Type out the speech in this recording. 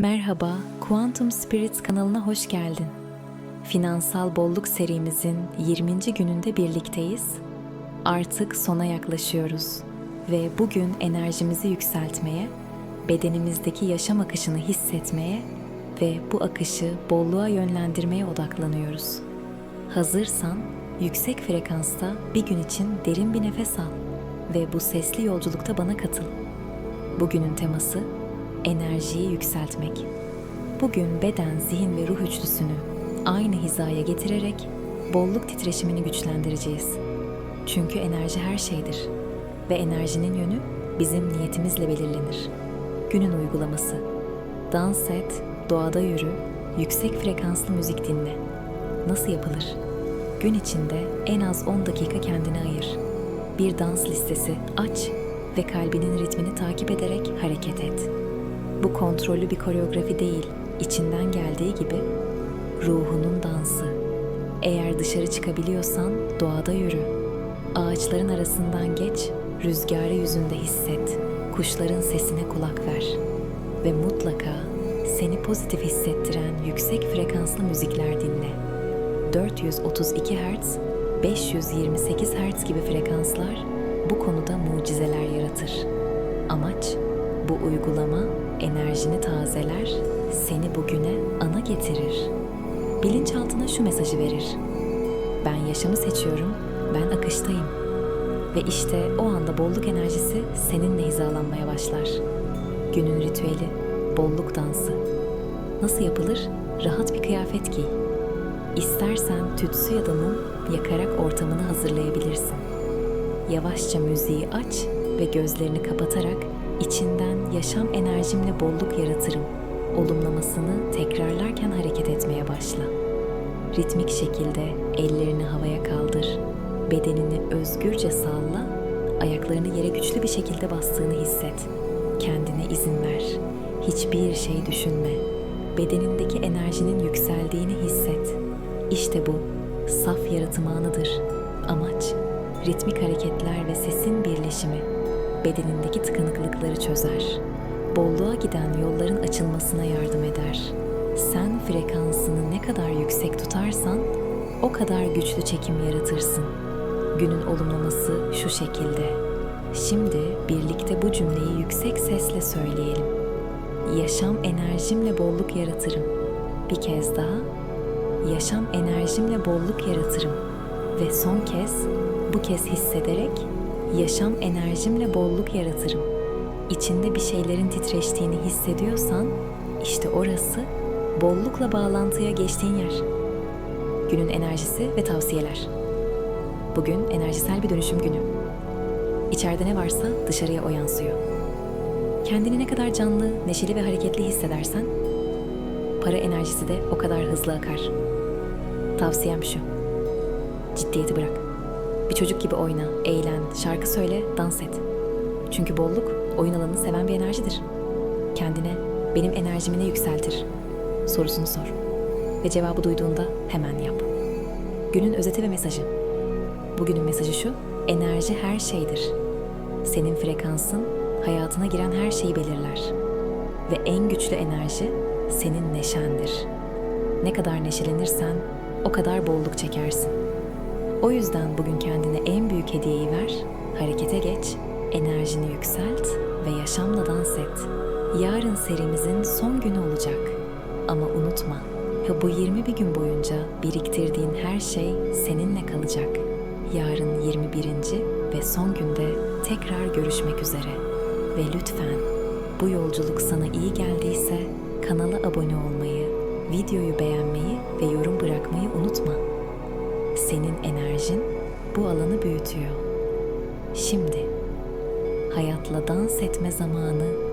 Merhaba, Quantum Spirits kanalına hoş geldin. Finansal bolluk serimizin 20. gününde birlikteyiz. Artık sona yaklaşıyoruz ve bugün enerjimizi yükseltmeye, bedenimizdeki yaşam akışını hissetmeye ve bu akışı bolluğa yönlendirmeye odaklanıyoruz. Hazırsan yüksek frekansta bir gün için derin bir nefes al ve bu sesli yolculukta bana katıl. Bugünün teması enerjiyi yükseltmek. Bugün beden, zihin ve ruh üçlüsünü aynı hizaya getirerek bolluk titreşimini güçlendireceğiz. Çünkü enerji her şeydir ve enerjinin yönü bizim niyetimizle belirlenir. Günün uygulaması. Dans et, doğada yürü, yüksek frekanslı müzik dinle. Nasıl yapılır? Gün içinde en az 10 dakika kendine ayır. Bir dans listesi aç ve kalbinin ritmini takip ederek hareket et. Bu kontrollü bir koreografi değil, içinden geldiği gibi ruhunun dansı. Eğer dışarı çıkabiliyorsan doğada yürü. Ağaçların arasından geç, rüzgarı yüzünde hisset. Kuşların sesine kulak ver. Ve mutlaka seni pozitif hissettiren yüksek frekanslı müzikler dinle. 432 Hz, 528 Hz gibi frekanslar bu konuda mucizeler yaratır. Amaç bu uygulama enerjini tazeler, seni bugüne ana getirir. Bilinçaltına şu mesajı verir. Ben yaşamı seçiyorum, ben akıştayım. Ve işte o anda bolluk enerjisi seninle hizalanmaya başlar. Günün ritüeli, bolluk dansı. Nasıl yapılır? Rahat bir kıyafet giy. İstersen tütsü ya da mum yakarak ortamını hazırlayabilirsin. Yavaşça müziği aç ve gözlerini kapatarak içinden yaşam enerjimle bolluk yaratırım. Olumlamasını tekrarlarken hareket etmeye başla. Ritmik şekilde ellerini havaya kaldır. Bedenini özgürce salla, ayaklarını yere güçlü bir şekilde bastığını hisset. Kendine izin ver. Hiçbir şey düşünme. Bedenindeki enerjinin yükseldiğini hisset. İşte bu saf yaratım anıdır. Amaç ritmik hareketler ve sesin birleşimi bedenindeki tıkanıklıkları çözer. Bolluğa giden yolların açılmasına yardım eder. Sen frekansını ne kadar yüksek tutarsan o kadar güçlü çekim yaratırsın. Günün olumlaması şu şekilde. Şimdi birlikte bu cümleyi yüksek sesle söyleyelim. Yaşam enerjimle bolluk yaratırım. Bir kez daha. Yaşam enerjimle bolluk yaratırım. Ve son kez bu kez hissederek yaşam enerjimle bolluk yaratırım. İçinde bir şeylerin titreştiğini hissediyorsan işte orası bollukla bağlantıya geçtiğin yer. Günün enerjisi ve tavsiyeler. Bugün enerjisel bir dönüşüm günü. İçeride ne varsa dışarıya o yansıyor. Kendini ne kadar canlı, neşeli ve hareketli hissedersen para enerjisi de o kadar hızlı akar. Tavsiyem şu. Ciddiyeti bırak. Bir çocuk gibi oyna, eğlen, şarkı söyle, dans et. Çünkü bolluk oyun alanını seven bir enerjidir. Kendine benim enerjimi ne yükseltir sorusunu sor. Ve cevabı duyduğunda hemen yap. Günün özeti ve mesajı. Bugünün mesajı şu, enerji her şeydir. Senin frekansın hayatına giren her şeyi belirler. Ve en güçlü enerji senin neşendir. Ne kadar neşelenirsen o kadar bolluk çekersin. O yüzden bugün kendine en büyük hediyeyi ver, harekete geç, enerjini yükselt ve yaşamla dans et. Yarın serimizin son günü olacak. Ama unutma, bu 21 gün boyunca biriktirdiğin her şey seninle kalacak. Yarın 21. ve son günde tekrar görüşmek üzere. Ve lütfen bu yolculuk sana iyi geldiyse kanala abone olmayı, videoyu beğenmeyi ve yorum bırakmayı unutma. Senin enerjin bu alanı büyütüyor. Şimdi hayatla dans etme zamanı